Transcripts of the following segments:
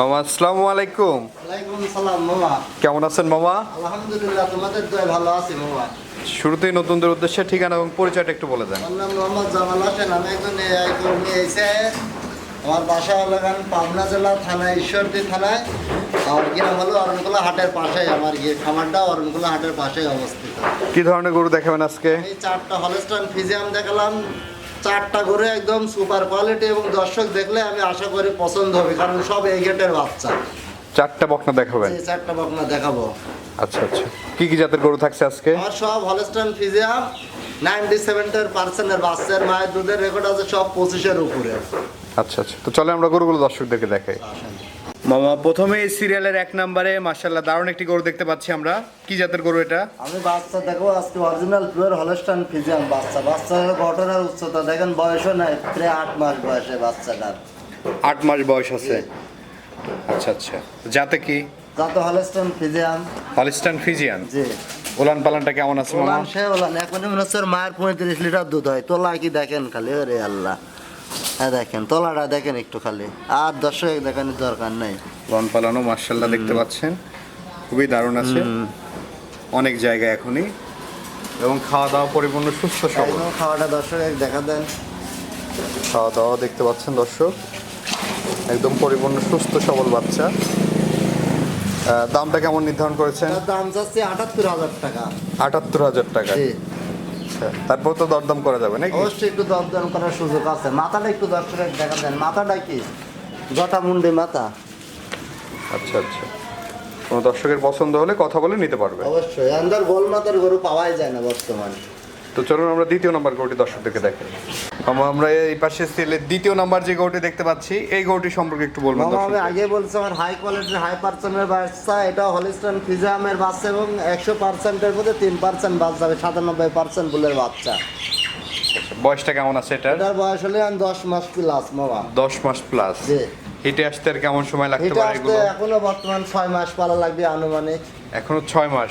মামা আসসালামু আলাইকুম। ওয়ালাইকুম সালাম মামা। কেমন আছেন মামা? আলহামদুলিল্লাহ তোমাদের দয় ভালো আছি মামা। শুরুতেই নতুনদের উদ্দেশ্যে ঠিকানা এবং পরিচয়টা একটু বলে দেন। আমার নাম মোহাম্মদ জামাল হোসেন। আমি একজন এআই কর্মী এসে আমার বাসা লাগান পাবনা জেলা থানায় ঈশ্বরদী থানায় আর গ্রাম হলো অরণকুলা হাটের পাশেই। আমার গিয়ে খামারটা অরণকুলা হাটের পাশেই অবস্থিত। কি ধরনের গরু দেখাবেন আজকে? এই চারটা হলস্টান ফিজিয়াম দেখালাম। চারটা করে একদম সুপার কোয়ালিটি এবং দর্শক দেখলে আমি আশা করি পছন্দ হবে কারণ সব এই গেটের বাচ্চা। চারটা বকনা দেখাবেন? এই চারটা বকনা দেখাবো। আচ্ছা আচ্ছা। কি কি জাতের গরু থাকছে আজকে? আর সব হলস্টাইন ফিজিয়াম নাইনটি সেভেন্টের পার্সেন্টের বাচ্চার মায়ের দুধের রেকর্ড আছে সব 25 এর উপরে। আচ্ছা আচ্ছা। তো চলে আমরা গরুগুলো দর্শকদেরকে দেখাই। মামা প্রথমে এই সিরিয়ালের এক নম্বরে মার্শাল্লাহ দারুণ একটি গরু দেখতে পাচ্ছি আমরা। কি জাতের গরু এটা? আমি বাচ্চা দেখো আজকে অরিজিনাল পিওর হলস্টান ফিজিয়াম বাচ্চা। বাচ্চার ঘটনার উচ্চতা দেখেন বয়সও নাই প্রায় আট মাস বয়সে বাচ্চাটার। আট মাস বয়স আছে? আচ্ছা আচ্ছা। যাতে কি? যত হলস্টান ফিজিয়াম হলিস্টান ফিজিয়ান জি। ওলান পালানটা কেমন আছে মামা? ওলান সে ওলান এখন মনে হচ্ছে মায়ের পঁয়ত্রিশ লিটার দুধ হয়। তোলা কি দেখেন খালি ওরে আল্লাহ। হ্যাঁ দেখেন তোলাটা দেখেন একটু খালি। আর দর্শক দেখানোর দরকার নেই। ওলান পালানো মার্শাল্লাহ দেখতে পাচ্ছেন। খুবই দারুণ আছে। অনেক জায়গা এখনই। এবং খাওয়া দাওয়া পরিপূর্ণ সুস্থ সবল। খাওয়াটা দর্শক দেখা দেন। খাওয়া দাওয়া দেখতে পাচ্ছেন দর্শক। একদম পরিপূর্ণ সুস্থ সবল বাচ্চা। দামটা কেমন নির্ধারণ করেছেন? দাম চাচ্ছি আটাত্তর হাজার টাকা। আটাত্তর হাজার টাকা। আচ্ছা, তারপর তো দরদাম করা যাবে নাকি? অবশ্যই একটু দরদাম করার সুযোগ আছে। মাথাটা একটু দর্শকের দেখা দেন মাথাটা কি? জটা মুন্ডি মাথা। আচ্ছা আচ্ছা। কোনো দর্শকের পছন্দ হলে কথা বলে নিতে পারবে। অবশ্যই। আন্দার গোল মাথার গরু পাওয়াই যায় না বর্তমানে। তো চলুন আমরা দ্বিতীয় নাম্বার গরুটি দর্শকদেরকে দেখাই আমরা এই পাশে সেলের দ্বিতীয় নাম্বার যে গরুটি দেখতে পাচ্ছি এই গরুটি সম্পর্কে একটু বলবেন আমি আগে বলছি আমার হাই কোয়ালিটির হাই পার্সেন্টের বাচ্চা এটা হলিস্টান ফিজামের বাচ্চা এবং একশো পার্সেন্টের মধ্যে তিন পার্সেন্ট বাদ যাবে সাতানব্বই পার্সেন্ট বুলের বাচ্চা। বয়সটা কেমন আছে এটার? এটার বয়স হলে আমি দশ মাস প্লাস মামা। দশ মাস প্লাস জি। হিটে আসতে আর কেমন সময় লাগতে পারে এগুলো? এখনও বর্তমান ছয় মাস পালা লাগবে আনুমানিক। এখনও ছয় মাস।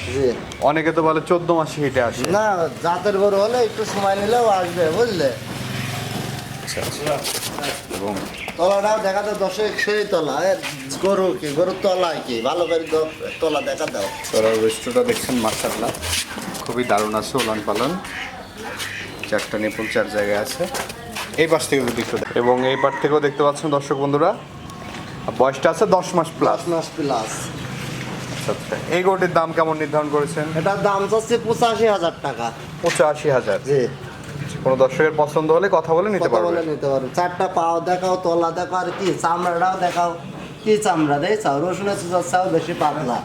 অনেকে তো বলে চোদ্দ মাসে হিটে আসে। না জাতের গরু হলে একটু সময় নিলেও আসবে বুঝলে? আচ্ছা আচ্ছা। এবং তলাটাও দেখা দাও দশেক সেই তলা। গরু কি? গরুর তলা কি? ভালো করে তলা দেখা দাও। তোরা রেস্টুরেন্টটা দেখছেন মার্শাল্লাহ খুবই দারুণ আছে ওলান পালন। চারটা নিপুণ চার জায়গায় আছে। এই পাশ থেকে যদি একটু দেখ- এবং এই পাশ থেকেও দেখতে পাচ্ছেন দর্শক বন্ধুরা বয়সটা আছে দশ মাস প্লাস মাস প্লাস আচ্ছা আচ্ছা। এই গরুটির দাম কেমন নির্ধারণ করেছেন? এটার দাম চাচ্ছে পঁচাশি হাজার টাকা। পঁচাশি হাজার। জি। কোনো দর্শকের পছন্দ হলে কথা বলে নিতে পারবে। বলে নিতে পারো চারটা পাও দেখাও তলা দেখাও আর কি চামড়াটাও দেখাও। কি চামড়া দেয় চাও? রসুনের চুচার চাও বেশি পাতলা।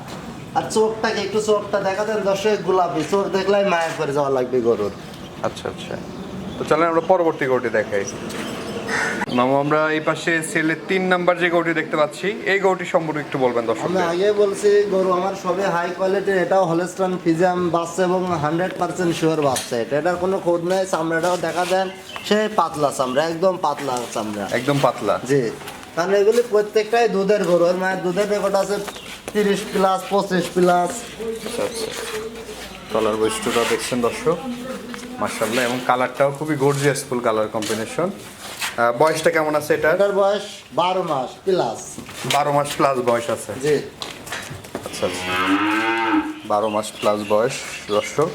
আর চোখটাকে একটু চোখটা দেখা দেন দর্শক গোলাপি। চোখ দেখলে মায়া করে যাওয়া লাগবে গরুর। আচ্ছা আচ্ছা। তো চলেন আমরা পরবর্তী গরুটি দেখাই। মামু আমরা এই পাশে সেলের তিন নাম্বার যে গরুটি দেখতে পাচ্ছি এই গরুটি সম্পর্কে একটু বলবেন আমি আগে বলছি গরু আমার সবে হাই কোয়ালিটির এটাও হলেস্টন ফিজাম বাচ্চা এবং হান্ড্রেড পার্সেন্ট শিওর বাচ্চা এটা এটার কোনো খোঁজ নেই চামড়াটাও দেখা দেন সে পাতলা চামড়া একদম পাতলা চামড়া। একদম পাতলা। জি। কারণ এগুলি প্রত্যেকটাই দুধের গরু ওর মায়ের দুধের রেকর্ড আছে তিরিশ প্লাস পঁচিশ প্লাস আচ্ছা আচ্ছা। কালার বৈশিষ্ট্যটা দেখছেন দর্শক মার্শাল্লাহ এবং কালারটাও খুবই গর্জিয়াস ফুল কালার কম্বিনেশন বয়সটা কেমন আছে এটা এটার বয়স বারো মাস প্লাস বারো মাস প্লাস বয়স আছে। জি। আচ্ছা আচ্ছা। বারো মাস প্লাস বয়স দর্শক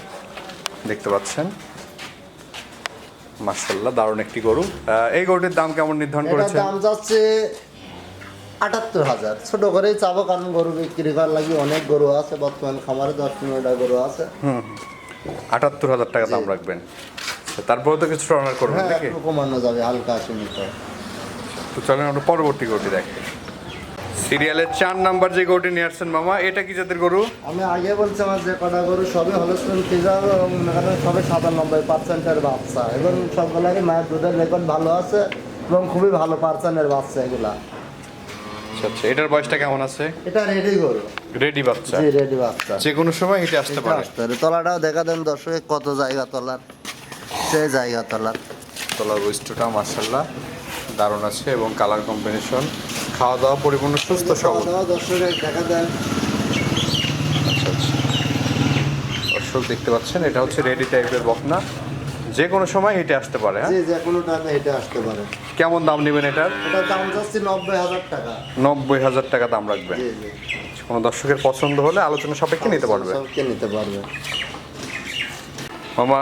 দেখতে পাচ্ছেন। মার্শাল্লাহ দারুণ একটি গরু। এই গরুটির দাম কেমন নির্ধারণ করেছেন? দাম যাচ্ছে আটাত্তর হাজার। ছোট করেই চাবো কারণ গরু বিক্রি করার লাগে অনেক গরু আছে। বর্তমান খামারে দশ পনেরোটা গরু আছে। আটাত্তর হাজার টাকা দাম রাখবেন। তারপরে তো কিছু অনার করবেন হ্যাঁ নাকি? একটু কমানো যাবে হালকা সীমিত তো চলেন আমরা পরবর্তী গরুটি দেখি। সিরিয়ালের চার নাম্বার যে গরুটি নিয়ে আসছেন মামা এটা কি জাতের গরু? আমি আগে বলছি আমার যে কটা গরু সবই হলস্টন ফিজার এবং এখানে সবই সাতানব্বই পার্সেন্টের বাচ্চা। এবং সবগুলারই মায়ের দুধের রেকর্ড ভালো আছে এবং খুবই ভালো পার্সেন্টের বাচ্চা এগুলা। আচ্ছা আচ্ছা এটার বয়সটা কেমন আছে? এটা রেডি গরু। রেডি বাচ্চা। জি রেডি বাচ্চা। যে কোনো সময় হেঁটে আসতে এটা পারে। আসতে পারে। তলাটাও দেখা দেন দর্শকে কত জায়গা তলার। সেই জায়গা তলার। তলার বৈশিষ্ট্যটা মার্শাল্লাহ দারুণ আছে এবং কালার কম্বিনেশন খাওয়া দাওয়া পরিপূর্ণ সুস্থ সবল। খাওয়া দেখা আচ্ছা আচ্ছা। দর্শক দেখতে পাচ্ছেন এটা হচ্ছে রেডি টাইপের বকনা। যে কোনো সময় হেঁটে আসতে পারে হ্যাঁ? যে কোনো টাইমে হেঁটে আসতে পারে। কেমন দাম নেবেন এটার? এটার দাম যাচ্ছে নব্বই হাজার টাকা। নব্বই হাজার টাকা দাম রাখবেন। কোনো দর্শকের পছন্দ হলে আলোচনা সাপেক্ষে নিতে পারবে। নিতে পারবে। মামা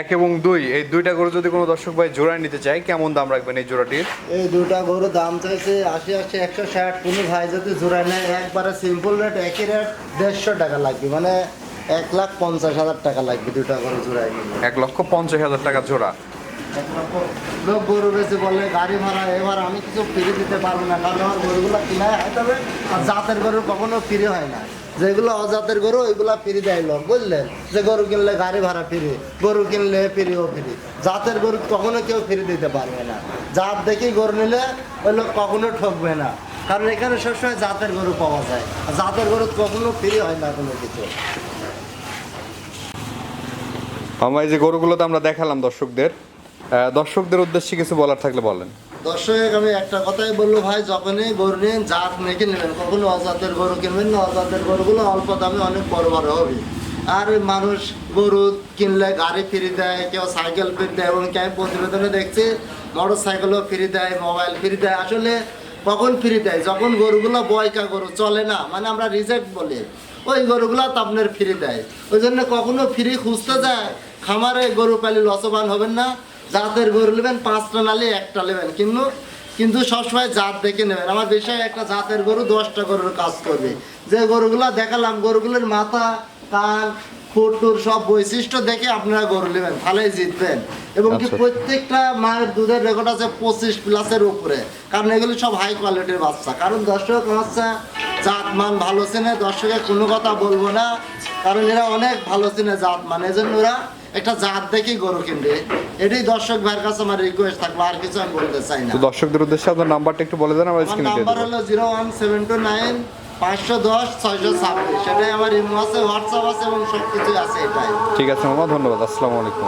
এক এবং দুই এই দুইটা গরু যদি কোনো দর্শক ভাই জোড়ায় নিতে চায় কেমন দাম রাখবেন এই জোড়াটির? এই দুটা গরু দাম চাইছে আশি আশি একশো ষাট। কোনো ভাই যদি জোড়ায় নেয় একবারে সিম্পল রেট একই রেট দেড়শো টাকা লাগবে। মানে এক লাখ পঞ্চাশ হাজার টাকা লাগবে দুটা গরু জোড়ায় এক লক্ষ পঞ্চাশ হাজার টাকা জোড়া। এক লক্ষ। লোক গরু বেশি বললে গাড়ি ভাড়া এবার আমি কিছু ফিরে দিতে পারব না কারণ আমার গরুগুলো কিনা হয় তবে আর জাতের গরু কখনো ফিরে হয় না। যেগুলো অজাতের গরু, ওইগুলা ফিরে দেয় লোক, বুঝলেন? যে গরু কিনলে গাড়ি ভাড়া ফিরে, গরু কিনলে ফিরিও ফিরি। জাতের গরু কখনো কেউ ফিরে দিতে পারবে না। জাত দেখেই গরু নিলে ওই লোক কখনো ঠকবে না। কারণ এখানে সবসময় জাতের গরু পাওয়া যায়। জাতের গরু কখনো ফিরি হয় না কোনো কিছু। মামা এই যে গরুগুলো তো আমরা দেখালাম দর্শকদের। দর্শকদের উদ্দেশ্যে কিছু বলার থাকলে বলেন। দর্শক, আমি একটা কথাই বলল ভাই, যখনই গরু নিন জাত নেকে নেবেন কখনো অজাতের গরু কিনবেন না, অজাতের গরুগুলো অল্প দামে অনেক বড় বড় হবে। আর মানুষ গরু কিনলে গাড়ি ফ্রি দেয়, কেউ সাইকেল ফ্রি দেয়, এবং কেউ প্রতিবেদনে দেখছি মোটর সাইকেলও ফ্রি দেয়, মোবাইল ফ্রি দেয়। আসলে কখন ফ্রি দেয়? যখন গরুগুলো বয়কা গরু, চলে না মানে আমরা রিজেক্ট বলি। ওই গরুগুলো তো আপনার ফ্রি দেয়। ওই জন্য কখনো ফ্রি খুঁজতে যায়, খামারে গরু পালি লসবান হবেন না। জাতের গরু নেবেন পাঁচটা নালে একটা নেবেন। কিন্তু কিন্তু সবসময় জাত দেখে নেবেন। আমার বিষয় একটা জাতের গরু দশটা গরুর কাজ করবে। যে গরুগুলা দেখালাম গরুগুলোর মাথা কান ফুটুর সব বৈশিষ্ট্য দেখে আপনারা গরু নেবেন ভালোই জিতবেন। এবং কি আচ্ছা। প্রত্যেকটা মায়ের দুধের রেকর্ড আছে পঁচিশ প্লাসের উপরে। কারণ এগুলি সব হাই কোয়ালিটির বাচ্চা। কারণ দর্শক বাচ্চা জাত মান ভালো চেনে দর্শকের কোনো কথা বলব না। কারণ এরা অনেক ভালো চিনে জাত মানে এজন্য ওরা একটা জাত দেখেই গরু কিনবে। এটাই দর্শক ভাইয়ের কাছে আমার রিকোয়েস্ট থাকল আর কিছু আমি বলতে চাই না। তো দর্শকদের উদ্দেশ্যে আপনার নাম্বারটা একটু বলে দেন আমরা আমার স্ক্রিনে নাম্বার হলো zero one seven two nine পাঁচশো দশ ছয়শো ছাব্বিশ। এটাই আমার ইমো আছে হোয়াটসঅ্যাপ আছে এবং সব কিছুই আছে এটাই। ঠিক আছে মামা ধন্যবাদ আসসালামু আলাইকুম।